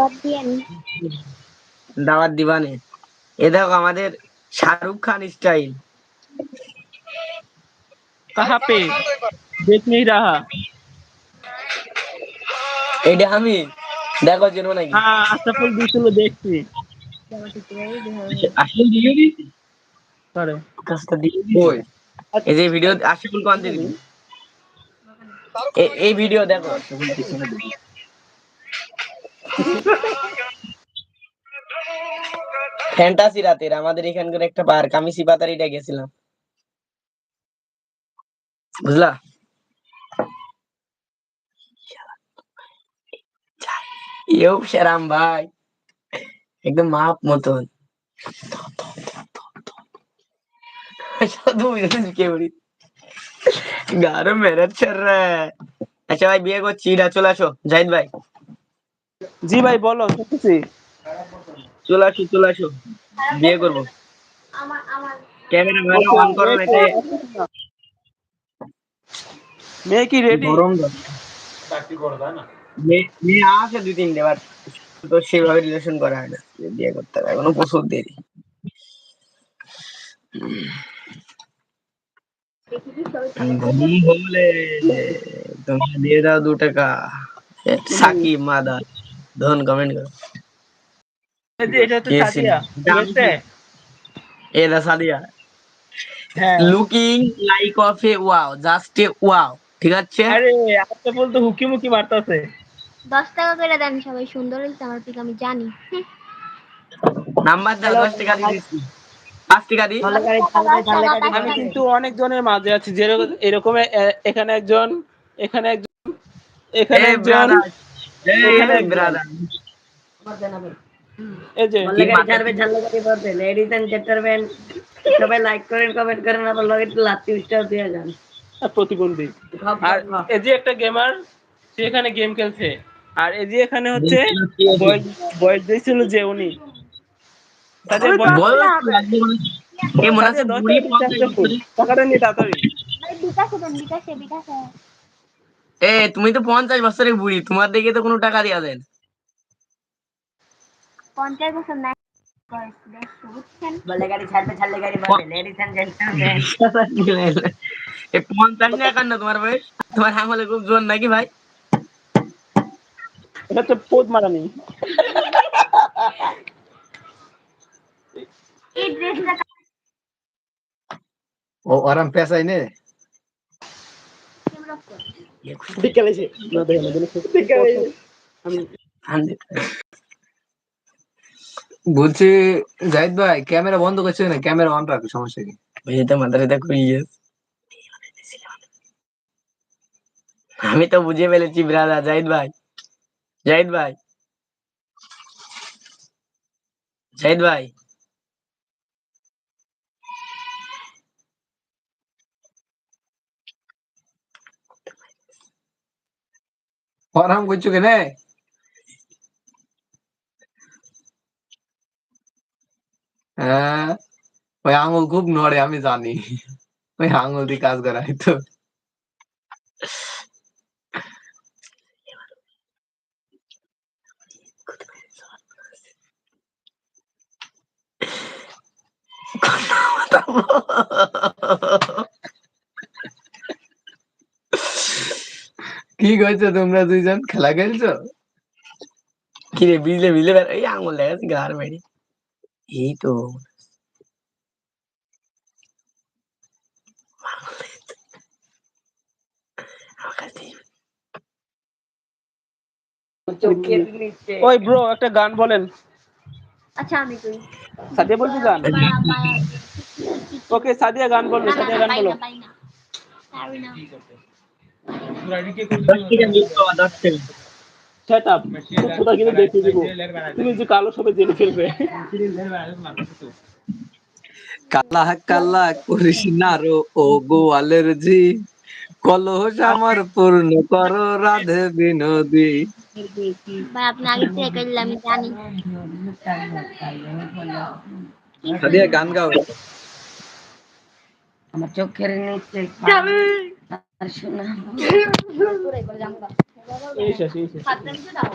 দাওয়াত দিয়েন দাওয়াত দিবানে এ দেখো আমাদের শাহরুখ খান স্টাইল कहाँ पे देख नहीं रहा এটা আমি দেখো চেনো নাকি हाँ আশরাফুল দিয়েছিল দেখছি আসলে দিয়ে দিয়েছি করে কাজটা দিয়ে ওই এই যে ভিডিও আশিকুল কোন দিবি এই ভিডিও দেখো ফ্যান্টাসি রাতের, আমাদের এখানকার একটা পার্ক আমি গেছিলাম। বুঝলা? ভাই, একদম মাপ মতন। রা। আচ্ছা ভাই, বিয়ে করছি চলে আসো। জাহিদ ভাই। জি ভাই, বলো, শুনতেছি। চলে আসো চলে আসো। বিয়ে করব। আমার আমার ক্যামেরা অন করো এতে মেয়ে কি রেডি গরম মেয়ে মেয়ে আছে দুই তিনটে বার তো সেভাবে রিলেশন করা হয় না। বিয়ে করতে হবে এখনও প্রচুর দেরি। ঘুম হলে তোমরা দিয়ে দাও দু টাকা। সাকিব মাদার ধন কমেন্ট করো। এটা তো সাদিয়া সাদিয়া। হ্যাঁ। Looking like of a wow just a wow ঠিক আছে? আরে হুকি মুকি মারতাছে দশ টাকা করে দেন সবাই সুন্দর হয়েছে আমার পিক আমি জানি। নাম্বার দাও দশ টাকা দিয়ে দিচ্ছি। পাঁচ টাকা দিই আমি কিন্তু অনেক জনের মাঝে আছি যেরকম এরকম এখানে একজন এখানে একজন এখানে একজন brother, এই এখানে একজন। brother। এই যে লেডিস এন্ড জেন্টলম্যান সবাই লাইক করেন কমেন্ট করেন আবার লগে একটু লাত্তি উস্টার দিয়ে যান। প্রতিবন্ধী। আর এই যে একটা গেমার সে এখানে গেম খেলছে। আর এই যে এখানে হচ্ছে বয়স বয়স দিয়েছিল যে উনি। তুমি তো পঞ্চাশ বছরের বুড়ি তোমার দিকে তো কোনো টাকা দিয়া দেন। না কান্না তোমার বয়স তোমার আঙুলে খুব জোর নাকি ভাই এটা তো পোদ মারানি এই ড্রেসটা ओ आराम पैसा ही नहीं কেমন রাখছো বিকেলে এসে না দেখে না বিকেলে বলছি জাহিদ ভাই ক্যামেরা বন্ধ করছে না? ক্যামেরা অন রাখো সমস্যা কি? বুঝতে মাথাটা খুইয়ে আমি তো বুঝে ফেলেছি ব্রাদার জাহিদ ভাই। জাহিদ ভাই। জাহিদ ভাই। আরাম করছ কেনে? হ্যাঁ ওই আঙুল খুব নড়ে, আমি জানি। ওই আঙুল দিয়ে কাজ করাই তো। কি করছ তোমরা দুইজন? খেলা খেলছো? কি রে বিজলে বিজলে এই আঙুল দেখা গার মেরে নিচে ওই ব্রো একটা গান বলেন। আচ্ছা আমি কই সাদিয়া বলবি গান। ওকে সাদিয়া গান বলবে সাদিয়া গান পাই বলো। না পাই না। পারি না। সেট আপ কোথা কিন্তু দিব। তুমি যে কালো সবে জেনে ফেলবে। কালা কালা করিস না রো ও গোয়ালের জি কলহস আমার পূর্ণ করো রাধে বিনোদী। ভাই আপনি আগে থেকে কইলে জানি। সাদিয়া গান গাও। আমার চোখের নিচে আর শোনা এই শেষ এই শেষ হাতটা নিচে দাও